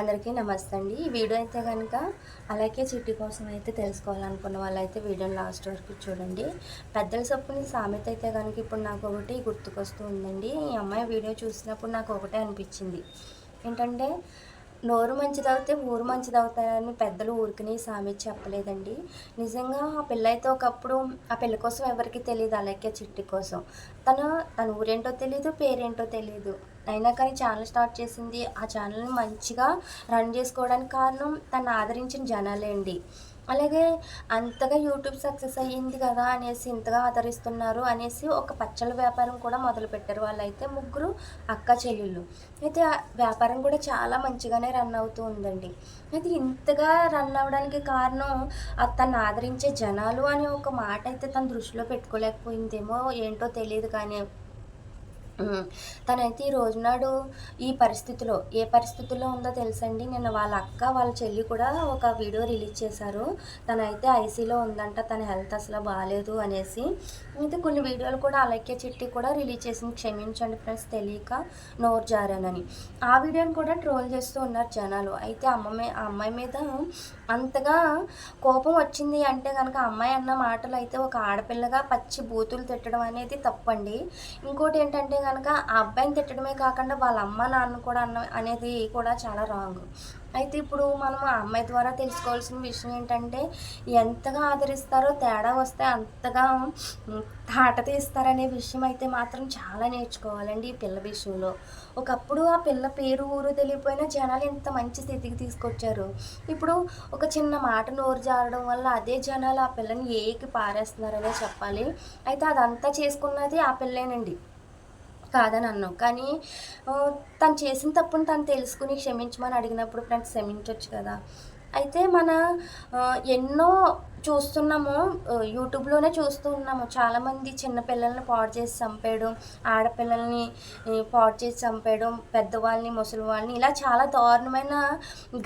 అందరికీ నమస్తే అండి. ఈ వీడియో అయితే కనుక అలాగే చిట్టి కోసం అయితే తెలుసుకోవాలనుకున్న వాళ్ళైతే వీడియోని లాస్ట్ వరకు చూడండి. పెద్దల సొప్పుని సామెత అయితే కనుక ఇప్పుడు నాకు ఒకటి గుర్తుకొస్తూ ఉందండి. ఈ అమ్మాయి వీడియో చూసినప్పుడు నాకు ఒకటే అనిపించింది. ఏంటంటే నోరు మంచిదవుతే ఊరు మంచిదవుతారని పెద్దలు ఊరికనే సామెత చెప్పలేదండి. నిజంగా ఆ పిల్ల అయితే ఒకప్పుడు ఆ పిల్ల కోసం ఎవరికి తెలియదు అలాగే చిట్టి కోసం. తను తన ఊరేంటో తెలియదు పేరేంటో తెలియదు అయినా కానీ ఛానల్ స్టార్ట్ చేసింది ఆ ఛానల్ని మంచిగా రన్ చేసుకోవడానికి కారణం తను ఆదరించిన జనాలే అండి. అలాగే అంతగా యూట్యూబ్ సక్సెస్ అయ్యింది కదా అనేసి ఇంతగా ఆదరిస్తున్నారు అనేసి ఒక పచ్చళ్ళ వ్యాపారం కూడా మొదలుపెట్టారు వాళ్ళైతే ముగ్గురు అక్క చెల్లెళ్ళు. అయితే వ్యాపారం కూడా చాలా మంచిగానే రన్ అవుతూ ఉందండి. అయితే ఇంతగా రన్ అవ్వడానికి కారణం తను ఆదరించే జనాలు అనే ఒక మాట అయితే తన దృష్టిలో పెట్టుకోలేకపోయిందేమో ఏంటో తెలియదు కానీ తనైతే ఈ రోజునాడు ఈ పరిస్థితిలో ఏ పరిస్థితుల్లో ఉందో తెలుసండి నిన్న వాళ్ళ అక్క వాళ్ళ చెల్లి కూడా ఒక వీడియో రిలీజ్ చేశారు. తనైతే ఐసీలో ఉందంట తన హెల్త్ అసలు బాగాలేదు అనేసి. అయితే కొన్ని వీడియోలు కూడా అలైక్య చిట్టి కూడా రిలీజ్ చేసింది. క్షమించండి ఫ్రెండ్స్ తెలియక నోరు జారానని. ఆ వీడియోని కూడా ట్రోల్ చేస్తూ ఉన్నారు జనాలు. అయితే అమ్మ ఆ అమ్మాయి మీద అంతగా కోపం వచ్చింది అంటే కనుక అమ్మాయి అన్న మాటలు అయితే ఒక ఆడపిల్లగా పచ్చి బూతులు తిట్టడం అనేది తప్పండి. ఇంకోటి ఏంటంటే కనుక ఆ అబ్బాయిని తిట్టడమే కాకుండా వాళ్ళ అమ్మ నాన్న కూడా అన్న అనేది కూడా చాలా రాంగ్. అయితే ఇప్పుడు మనం ఆ అమ్మాయి ద్వారా తెలుసుకోవాల్సిన విషయం ఏంటంటే ఎంతగా ఆదరిస్తారో తేడా వస్తే అంతగా తాట తీస్తారనే విషయం అయితే మాత్రం చాలా నేర్చుకోవాలండి ఈ పిల్ల విషయంలో. ఒకప్పుడు ఆ పిల్ల పేరు ఊరు తెలియపోయినా జనాలు ఇంత మంచి స్థితికి తీసుకొచ్చారు. ఇప్పుడు ఒక చిన్న మాట నోరు జారడం వల్ల అదే జనాలు ఆ పిల్లని ఏకి పారేస్తున్నారనే చెప్పాలి. అయితే అదంతా చేసుకున్నది ఆ పిల్లేనండి. కాదని అన్నావు కానీ తను చేసిన తప్పును తను తెలుసుకుని క్షమించమని అడిగినప్పుడు ఫ్రెండ్స్ క్షమించవచ్చు కదా. అయితే మన ఎన్నో చూస్తున్నాము యూట్యూబ్లోనే చూస్తూ ఉన్నాము చాలామంది చిన్నపిల్లల్ని పాడు చేసి చంపేయడం ఆడపిల్లల్ని పాడు చేసి చంపేయడం పెద్దవాళ్ళని ముసలి వాళ్ళని ఇలా చాలా దారుణమైన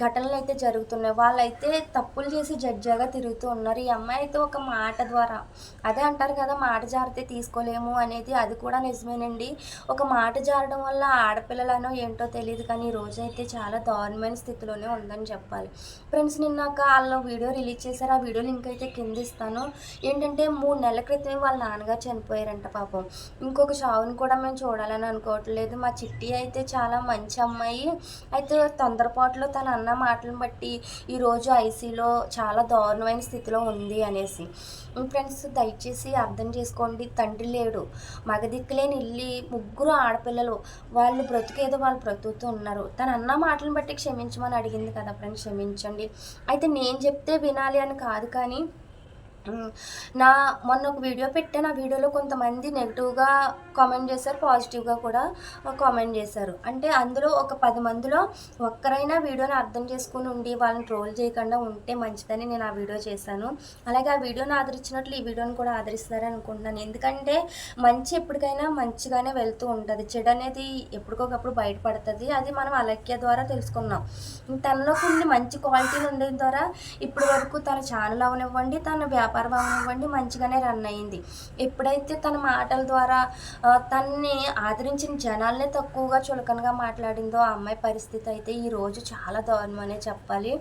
ఘటనలు అయితే జరుగుతున్నాయి. వాళ్ళైతే తప్పులు చేసి జడ్జాగా తిరుగుతూ ఉన్నారు. ఈ అమ్మాయి అయితే ఒక మాట ద్వారా అదే అంటారు కదా మాట జారితే తీసుకోలేము అనేది అది కూడా నిజమేనండి. ఒక మాట జారడం వల్ల ఆడపిల్లలనో ఏంటో తెలియదు కానీ ఈ రోజు అయితే చాలా దారుణమైన స్థితిలోనే ఉందని చెప్పాలి. ఫ్రెండ్స్ నిన్నాక వాళ్ళు వీడియో రిలీజ్ చేశారు. ఆ వీడియో లింక్ అయితే కింద ఇస్తాను ఏంటంటే మూడు నెలల క్రితమే వాళ్ళ నాన్నగారు చనిపోయారంట పాపం. ఇంకొక షావుని కూడా మేము చూడాలని అనుకోవట్లేదు. మా చిట్టి అయితే చాలా మంచి అమ్మాయి. అయితే తొందరపాటులో తన అన్న మాటలను బట్టి ఈరోజు ఐసీలో చాలా దారుణమైన స్థితిలో ఉంది అనేసి. ఫ్రెండ్స్ దయచేసి అర్థం చేసుకోండి. తండ్రి లేడు. మగదిక్కులేని ఇల్లి ముగ్గురు ఆడపిల్లలు. వాళ్ళు బ్రతుకేదో వాళ్ళు బ్రతుకుతూ ఉన్నారు. తన అన్న మాటలను బట్టి క్షమించమని అడిగింది కదా ఫ్రెండ్స్ క్షమించండి. అయితే నేను చెప్తే వినాలి అని కాదు కానీ Annie. నా మొన్న ఒక వీడియో పెట్టాను. ఆ వీడియోలో కొంతమంది నెగిటివ్గా కామెంట్ చేశారు పాజిటివ్గా కూడా కామెంట్ చేశారు. అంటే అందులో ఒక పది మందిలో ఒక్కరైనా వీడియోని అర్థం చేసుకుని ఉండి వాళ్ళని ట్రోల్ చేయకుండా ఉంటే మంచిదని నేను ఆ వీడియో చేశాను. అలాగే ఆ వీడియోని ఆదరించినట్లు ఈ వీడియోని కూడా ఆదరిస్తారని అనుకుంటున్నాను. ఎందుకంటే మంచి ఎప్పటికైనా మంచిగానే వెళ్తూ ఉంటుంది. చెడు అనేది ఎప్పటికొకప్పుడు బయటపడుతుంది. అది మనం అలక్య ద్వారా తెలుసుకున్నాం. తనలో కొన్ని మంచి క్వాలిటీలు ఉండడం ద్వారా ఇప్పటి వరకు తన ఛానల్ అవనివ్వండి తన వ్యాపారం అవనివ్వండి మంచిగానే రన్ అయ్యింది ఎప్పుడైతే తన మాటల ద్వారా తన్ని ఆదరించిన జనాలనే తక్కువగా చులకనగా మాట్లాడిందో ఆ అమ్మాయి పరిస్థితి అయితే ఈ రోజు చాలా దారుణమనే చెప్పాలి.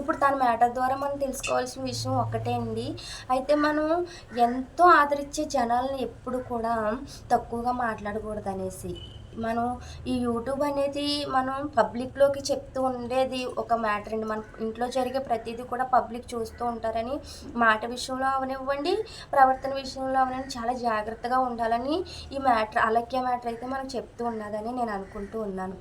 ఇప్పుడు తన మ్యాటర్ ద్వారా మనం తెలుసుకోవాల్సిన విషయం ఒకటే అండి. అయితే మనం ఎంతో ఆదరించే జనాలను ఎప్పుడు కూడా తక్కువగా మాట్లాడకూడదు అనేసి మనం ఈ యూట్యూబ్ అనేది మనం పబ్లిక్లోకి చెప్తూ ఉండేది ఒక మ్యాటర్ అండి. మన ఇంట్లో జరిగే ప్రతిదీ కూడా పబ్లిక్ చూస్తూ ఉంటారని మాట విషయంలో అవనివ్వండి ప్రవర్తన విషయంలో అవనివ్వండి చాలా జాగ్రత్తగా ఉండాలని ఈ మ్యాటర్ అలక్య మ్యాటర్ అయితే మనకు చెప్తూ ఉన్నదని నేను అనుకుంటూ ఉన్నాను.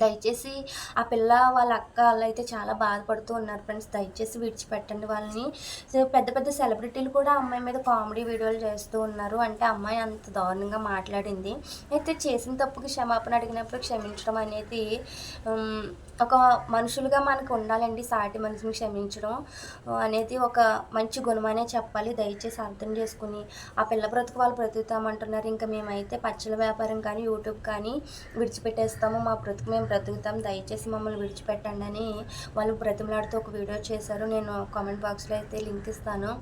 దయచేసి ఆ పిల్ల వాళ్ళ అక్క వాళ్ళు అయితే చాలా బాధపడుతూ ఉన్నారు ఫ్రెండ్స్. దయచేసి విడిచిపెట్టండి వాళ్ళని. పెద్ద పెద్ద సెలబ్రిటీలు కూడా అమ్మాయి మీద కామెడీ వీడియోలు చేస్తూ ఉన్నారు. అంటే అమ్మాయి అంత దారుణంగా మాట్లాడింది. అయితే చేసిన తప్పుకి క్షమాపణ అడిగినప్పుడు క్షమించడం అనేది ఒక మనుషులుగా మనకు ఉండాలండి. సాటి మనిషిని క్షమించడం అనేది ఒక మంచి గుణమనే చెప్పాలి. దయచేసి అర్థం చేసుకుని ఆ పిల్ల బ్రతుకు వాళ్ళు బ్రతుకుతామంటున్నారు. ఇంకా మేమైతే పచ్చల వ్యాపారం కానీ యూట్యూబ్ కానీ విడిచిపెట్టేస్తాము. మా బ్రతుకు మేము బ్రతుకుతాం దయచేసి మమ్మల్ని విడిచిపెట్టండి అని వాళ్ళు బ్రతిమలాడుతూ ఒక వీడియో చేశారు. నేను కామెంట్ బాక్స్లో అయితే లింక్ ఇస్తాను.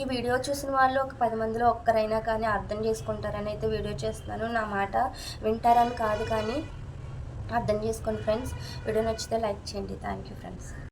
ఈ వీడియో చూసిన వాళ్ళు ఒక పది మందిలో ఒక్కరైనా కానీ అర్థం చేసుకుంటారని అయితే వీడియో చేస్తున్నాను. నా మాట వింటారని కాదు కానీ అర్థం చేసుకోండి ఫ్రెండ్స్. వీడియో నచ్చితే లైక్ చేయండి. Thank you friends